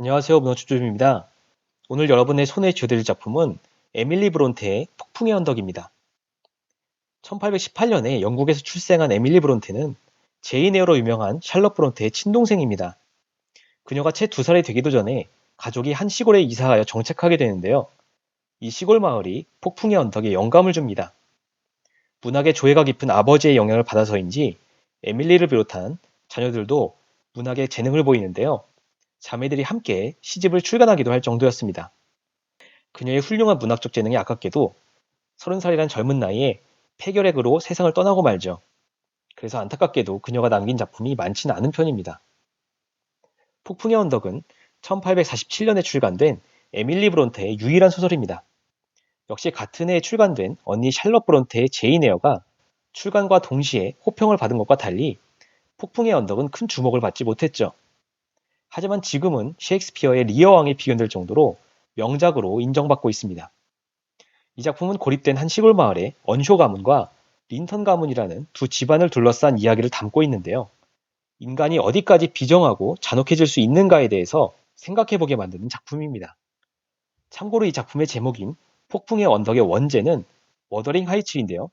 안녕하세요. 문어주주입니다. 오늘 여러분의 손에 쥐어드릴 작품은 에밀리 브론테의 폭풍의 언덕입니다. 1818년에 영국에서 출생한 에밀리 브론테는 제인 에어로 유명한 샬럿 브론테의 친동생입니다. 그녀가 채 두 살이 되기도 전에 가족이 한 시골에 이사하여 정착하게 되는데요. 이 시골 마을이 폭풍의 언덕에 영감을 줍니다. 문학의 조예가 깊은 아버지의 영향을 받아서인지 에밀리를 비롯한 자녀들도 문학에 재능을 보이는데요. 자매들이 함께 시집을 출간하기도 할 정도였습니다. 그녀의 훌륭한 문학적 재능이 아깝게도 30살이란 젊은 나이에 폐결핵으로 세상을 떠나고 말죠. 그래서 안타깝게도 그녀가 남긴 작품이 많지는 않은 편입니다. 폭풍의 언덕은 1847년에 출간된 에밀리 브론테의 유일한 소설입니다. 역시 같은 해에 출간된 언니 샬럿 브론테의 제인 에어가 출간과 동시에 호평을 받은 것과 달리 폭풍의 언덕은 큰 주목을 받지 못했죠. 하지만 지금은 셰익스피어의 리어 왕에 비견될 정도로 명작으로 인정받고 있습니다. 이 작품은 고립된 한 시골 마을의 언쇼 가문과 린턴 가문이라는 두 집안을 둘러싼 이야기를 담고 있는데요. 인간이 어디까지 비정하고 잔혹해질 수 있는가에 대해서 생각해보게 만드는 작품입니다. 참고로 이 작품의 제목인 폭풍의 언덕의 원제는 워더링 하이츠인데요.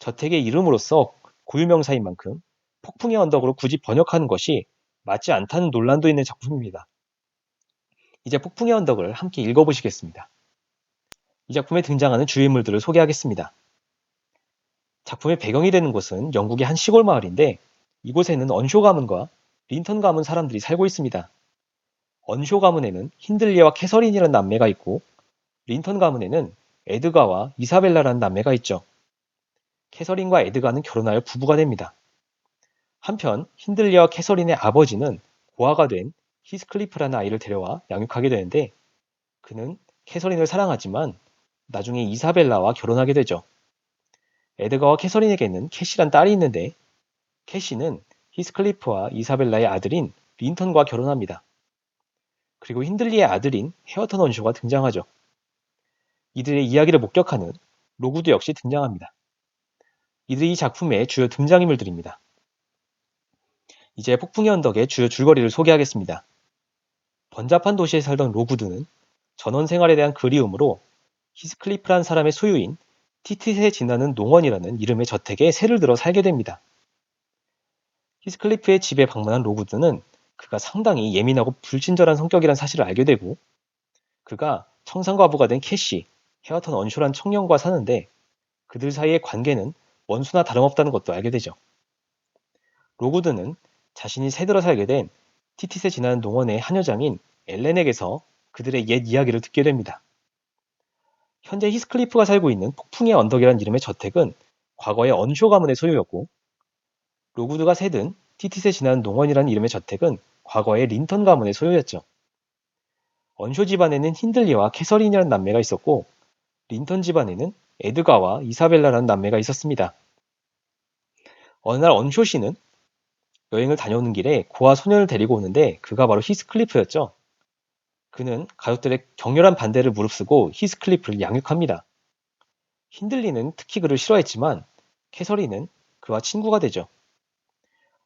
저택의 이름으로서 고유명사인 만큼 폭풍의 언덕으로 굳이 번역하는 것이 맞지 않다는 논란도 있는 작품입니다. 이제 폭풍의 언덕을 함께 읽어보시겠습니다. 이 작품에 등장하는 주요 인물들을 소개하겠습니다. 작품의 배경이 되는 곳은 영국의 한 시골 마을인데 이곳에는 언쇼 가문과 린턴 가문 사람들이 살고 있습니다. 언쇼 가문에는 힌들리와 캐서린이라는 남매가 있고 린턴 가문에는 에드가와 이사벨라라는 남매가 있죠. 캐서린과 에드가는 결혼하여 부부가 됩니다. 한편 힌들리와 캐서린의 아버지는 고아가 된 히스클리프라는 아이를 데려와 양육하게 되는데 그는 캐서린을 사랑하지만 나중에 이사벨라와 결혼하게 되죠. 에드가와 캐서린에게는 캐시란 딸이 있는데 캐시는 히스클리프와 이사벨라의 아들인 린턴과 결혼합니다. 그리고 힌들리의 아들인 헤어턴 원쇼가 등장하죠. 이들의 이야기를 목격하는 로구드 역시 등장합니다. 이들이 이 작품의 주요 등장인물들입니다. 이제 폭풍의 언덕의 주요 줄거리를 소개하겠습니다. 번잡한 도시에 살던 로구드는 전원 생활에 대한 그리움으로 히스클리프란 사람의 소유인 티티세 지나는 농원이라는 이름의 저택에 새를 들어 살게 됩니다. 히스클리프의 집에 방문한 로구드는 그가 상당히 예민하고 불친절한 성격이란 사실을 알게 되고 그가 청산과부가 된 캐시, 헤어턴 언쇼란 청년과 사는데 그들 사이의 관계는 원수나 다름없다는 것도 알게 되죠. 로구드는 자신이 새들어 살게 된 티티세 지나는 농원의 한 여장인 엘렌에게서 그들의 옛 이야기를 듣게 됩니다. 현재 히스클리프가 살고 있는 폭풍의 언덕이라는 이름의 저택은 과거의 언쇼 가문의 소유였고 로구드가 새든 티티세 지나는 농원이라는 이름의 저택은 과거의 린턴 가문의 소유였죠. 언쇼 집안에는 힌들리와 캐서린이라는 남매가 있었고 린턴 집안에는 에드가와 이사벨라라는 남매가 있었습니다. 어느 날 언쇼 씨는 여행을 다녀오는 길에 고아 소년을 데리고 오는데 그가 바로 히스클리프였죠. 그는 가족들의 격렬한 반대를 무릅쓰고 히스클리프를 양육합니다. 힌들리는 특히 그를 싫어했지만 캐서린은 그와 친구가 되죠.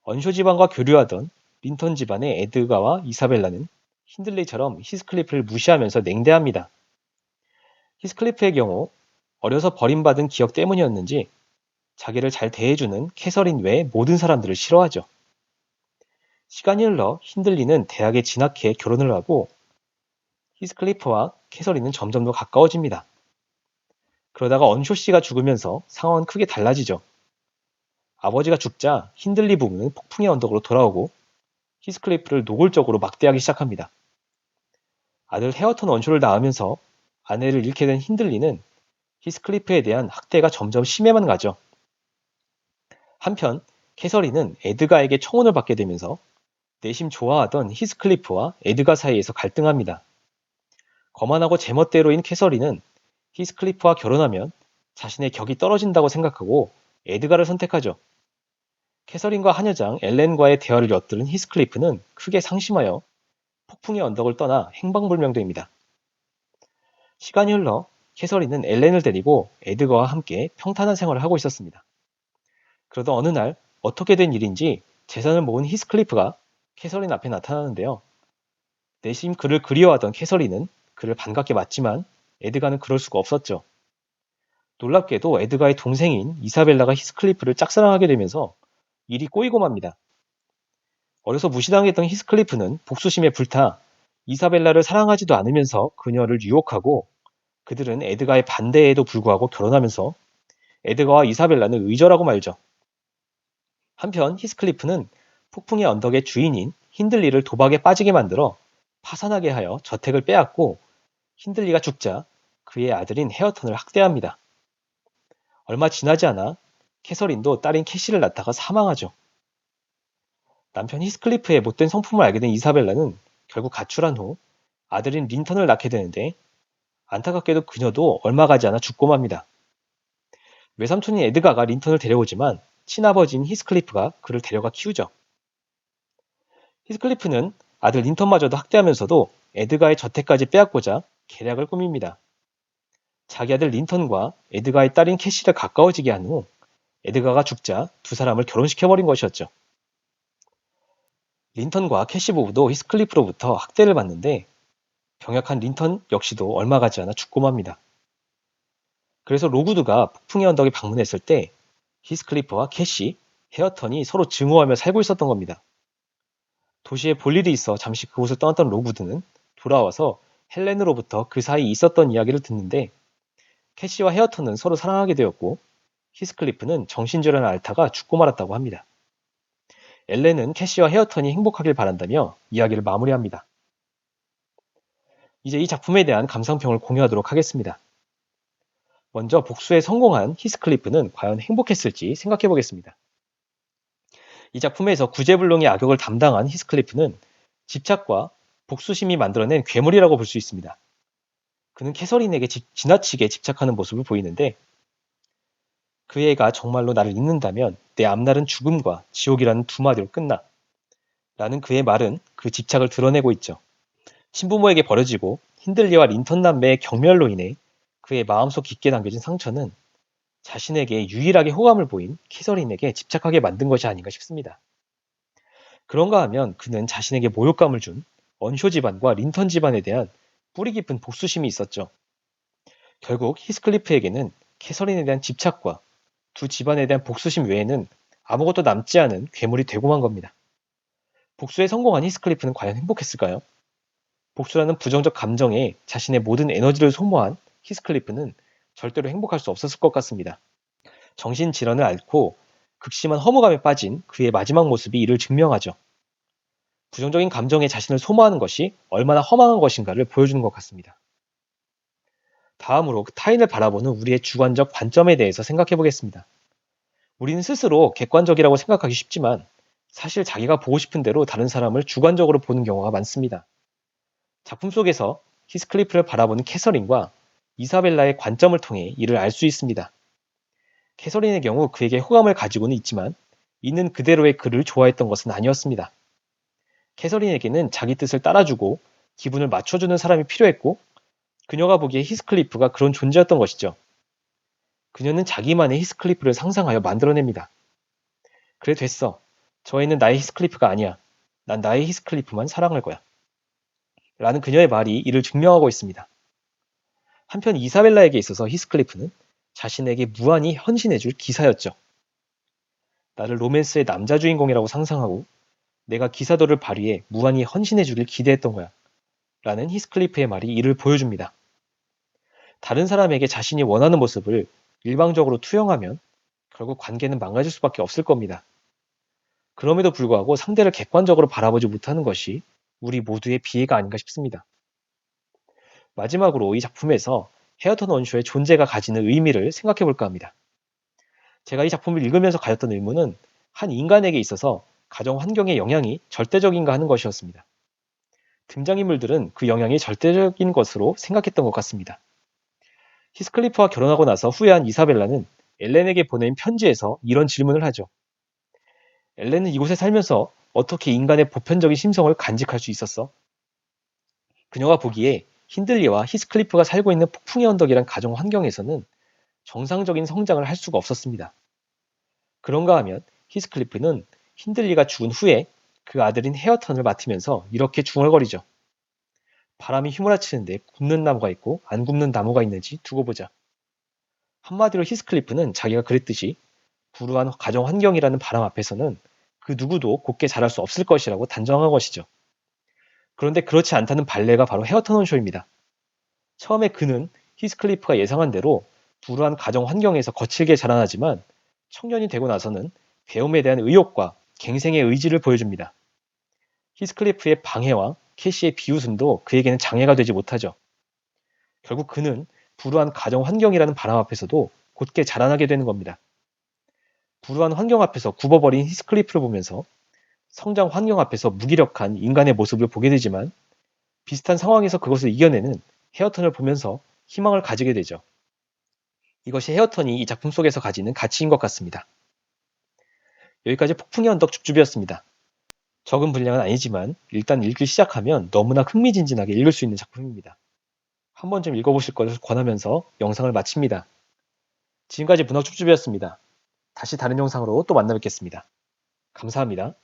언쇼 집안과 교류하던 린턴 집안의 에드가와 이사벨라는 힌들리처럼 히스클리프를 무시하면서 냉대합니다. 히스클리프의 경우 어려서 버림받은 기억 때문이었는지 자기를 잘 대해주는 캐서린 외 모든 사람들을 싫어하죠. 시간이 흘러 힌들리는 대학에 진학해 결혼을 하고 히스클리프와 캐서린은 점점 더 가까워집니다. 그러다가 언쇼 씨가 죽으면서 상황은 크게 달라지죠. 아버지가 죽자 힌들리 부부는 폭풍의 언덕으로 돌아오고 히스클리프를 노골적으로 막대하기 시작합니다. 아들 헤어턴 원쇼를 낳으면서 아내를 잃게 된 힌들리는 히스클리프에 대한 학대가 점점 심해만 가죠. 한편 캐서린은 에드가에게 청혼을 받게 되면서 내심 좋아하던 히스클리프와 에드가 사이에서 갈등합니다. 거만하고 제멋대로인 캐서린은 히스클리프와 결혼하면 자신의 격이 떨어진다고 생각하고 에드가를 선택하죠. 캐서린과 한여장 엘렌과의 대화를 엿들은 히스클리프는 크게 상심하여 폭풍의 언덕을 떠나 행방불명됩니다. 시간이 흘러 캐서린은 엘렌을 데리고 에드가와 함께 평탄한 생활을 하고 있었습니다. 그러다 어느 날 어떻게 된 일인지 재산을 모은 히스클리프가 캐서린 앞에 나타나는데요. 내심 그를 그리워하던 캐서린은 그를 반갑게 맞지만 에드가는 그럴 수가 없었죠. 놀랍게도 에드가의 동생인 이사벨라가 히스클리프를 짝사랑하게 되면서 일이 꼬이고 맙니다. 어려서 무시당했던 히스클리프는 복수심에 불타 이사벨라를 사랑하지도 않으면서 그녀를 유혹하고 그들은 에드가의 반대에도 불구하고 결혼하면서 에드가와 이사벨라는 의절하고 말죠. 한편 히스클리프는 폭풍의 언덕의 주인인 힌들리를 도박에 빠지게 만들어 파산하게 하여 저택을 빼앗고 힌들리가 죽자 그의 아들인 헤어턴을 학대합니다. 얼마 지나지 않아 캐서린도 딸인 캐시를 낳다가 사망하죠. 남편 히스클리프의 못된 성품을 알게 된 이사벨라는 결국 가출한 후 아들인 린턴을 낳게 되는데 안타깝게도 그녀도 얼마 가지 않아 죽고 맙니다. 외삼촌인 에드가가 린턴을 데려오지만 친아버지인 히스클리프가 그를 데려가 키우죠. 히스클리프는 아들 린턴마저도 학대하면서도 에드가의 저택까지 빼앗고자 계략을 꾸밉니다. 자기 아들 린턴과 에드가의 딸인 캐시를 가까워지게 한 후 에드가가 죽자 두 사람을 결혼시켜버린 것이었죠. 린턴과 캐시 부부도 히스클리프로부터 학대를 받는데 병약한 린턴 역시도 얼마 가지 않아 죽고 맙니다. 그래서 로구드가 폭풍의 언덕에 방문했을 때 히스클리프와 캐시, 헤어턴이 서로 증오하며 살고 있었던 겁니다. 도시에 볼 일이 있어 잠시 그곳을 떠났던 로구드는 돌아와서 헬렌으로부터 그 사이 있었던 이야기를 듣는데 캐시와 헤어턴은 서로 사랑하게 되었고 히스클리프는 정신질환을 앓다가 죽고 말았다고 합니다. 엘렌은 캐시와 헤어턴이 행복하길 바란다며 이야기를 마무리합니다. 이제 이 작품에 대한 감상평을 공유하도록 하겠습니다. 먼저 복수에 성공한 히스클리프는 과연 행복했을지 생각해 보겠습니다. 이 작품에서 구제불능의 악역을 담당한 히스클리프는 집착과 복수심이 만들어낸 괴물이라고 볼 수 있습니다. 그는 캐서린에게 지, 지나치게 집착하는 모습을 보이는데 그 애가 정말로 나를 잊는다면 내 앞날은 죽음과 지옥이라는 두 마디로 끝나. 라는 그의 말은 그 집착을 드러내고 있죠. 신부모에게 버려지고 힌들리와 린턴 남매의 경멸로 인해 그의 마음속 깊게 남겨진 상처는 자신에게 유일하게 호감을 보인 캐서린에게 집착하게 만든 것이 아닌가 싶습니다. 그런가 하면 그는 자신에게 모욕감을 준 언쇼 집안과 린턴 집안에 대한 뿌리 깊은 복수심이 있었죠. 결국 히스클리프에게는 캐서린에 대한 집착과 두 집안에 대한 복수심 외에는 아무것도 남지 않은 괴물이 되고 만 겁니다. 복수에 성공한 히스클리프는 과연 행복했을까요? 복수라는 부정적 감정에 자신의 모든 에너지를 소모한 히스클리프는 절대로 행복할 수 없었을 것 같습니다. 정신질환을 앓고 극심한 허무감에 빠진 그의 마지막 모습이 이를 증명하죠. 부정적인 감정에 자신을 소모하는 것이 얼마나 허망한 것인가를 보여주는 것 같습니다. 다음으로 그 타인을 바라보는 우리의 주관적 관점에 대해서 생각해 보겠습니다. 우리는 스스로 객관적이라고 생각하기 쉽지만 사실 자기가 보고 싶은 대로 다른 사람을 주관적으로 보는 경우가 많습니다. 작품 속에서 히스클리프를 바라보는 캐서린과 이사벨라의 관점을 통해 이를 알 수 있습니다. 캐서린의 경우 그에게 호감을 가지고는 있지만 있는 그대로의 그를 좋아했던 것은 아니었습니다. 캐서린에게는 자기 뜻을 따라주고 기분을 맞춰주는 사람이 필요했고 그녀가 보기에 히스클리프가 그런 존재였던 것이죠. 그녀는 자기만의 히스클리프를 상상하여 만들어냅니다. 그래 됐어. 저 애는 나의 히스클리프가 아니야. 난 나의 히스클리프만 사랑할 거야. 라는 그녀의 말이 이를 증명하고 있습니다. 한편 이사벨라에게 있어서 히스클리프는 자신에게 무한히 헌신해줄 기사였죠. 나를 로맨스의 남자 주인공이라고 상상하고 내가 기사도를 발휘해 무한히 헌신해주길 기대했던 거야. 라는 히스클리프의 말이 이를 보여줍니다. 다른 사람에게 자신이 원하는 모습을 일방적으로 투영하면 결국 관계는 망가질 수밖에 없을 겁니다. 그럼에도 불구하고 상대를 객관적으로 바라보지 못하는 것이 우리 모두의 비애가 아닌가 싶습니다. 마지막으로 이 작품에서 헤어턴 원쇼의 존재가 가지는 의미를 생각해 볼까 합니다. 제가 이 작품을 읽으면서 가졌던 의문은 한 인간에게 있어서 가정 환경의 영향이 절대적인가 하는 것이었습니다. 등장인물들은 그 영향이 절대적인 것으로 생각했던 것 같습니다. 히스클리프와 결혼하고 나서 후회한 이사벨라는 엘렌에게 보낸 편지에서 이런 질문을 하죠. 엘렌은 이곳에 살면서 어떻게 인간의 보편적인 심성을 간직할 수 있었어? 그녀가 보기에 힌들리와 히스클리프가 살고 있는 폭풍의 언덕이란 가정 환경에서는 정상적인 성장을 할 수가 없었습니다. 그런가 하면 히스클리프는 힌들리가 죽은 후에 그 아들인 헤어턴을 맡으면서 이렇게 중얼거리죠. 바람이 휘몰아치는데 굽는 나무가 있고 안 굽는 나무가 있는지 두고 보자. 한마디로 히스클리프는 자기가 그랬듯이 불우한 가정 환경이라는 바람 앞에서는 그 누구도 곱게 자랄 수 없을 것이라고 단정한 것이죠. 그런데 그렇지 않다는 발레가 바로 헤어터넌 쇼입니다. 처음에 그는 히스클리프가 예상한 대로 불우한 가정 환경에서 거칠게 자라나지만 청년이 되고 나서는 배움에 대한 의욕과 갱생의 의지를 보여줍니다. 히스클리프의 방해와 캐시의 비웃음도 그에게는 장애가 되지 못하죠. 결국 그는 불우한 가정 환경이라는 바람 앞에서도 곧게 자라나게 되는 겁니다. 불우한 환경 앞에서 굽어버린 히스클리프를 보면서 성장 환경 앞에서 무기력한 인간의 모습을 보게 되지만 비슷한 상황에서 그것을 이겨내는 헤어턴을 보면서 희망을 가지게 되죠. 이것이 헤어턴이 이 작품 속에서 가지는 가치인 것 같습니다. 여기까지 폭풍의 언덕 줍줍이었습니다. 적은 분량은 아니지만 일단 읽기 시작하면 너무나 흥미진진하게 읽을 수 있는 작품입니다. 한 번쯤 읽어보실 것을 권하면서 영상을 마칩니다. 지금까지 문학 줍줍이었습니다. 다시 다른 영상으로 또 만나 뵙겠습니다. 감사합니다.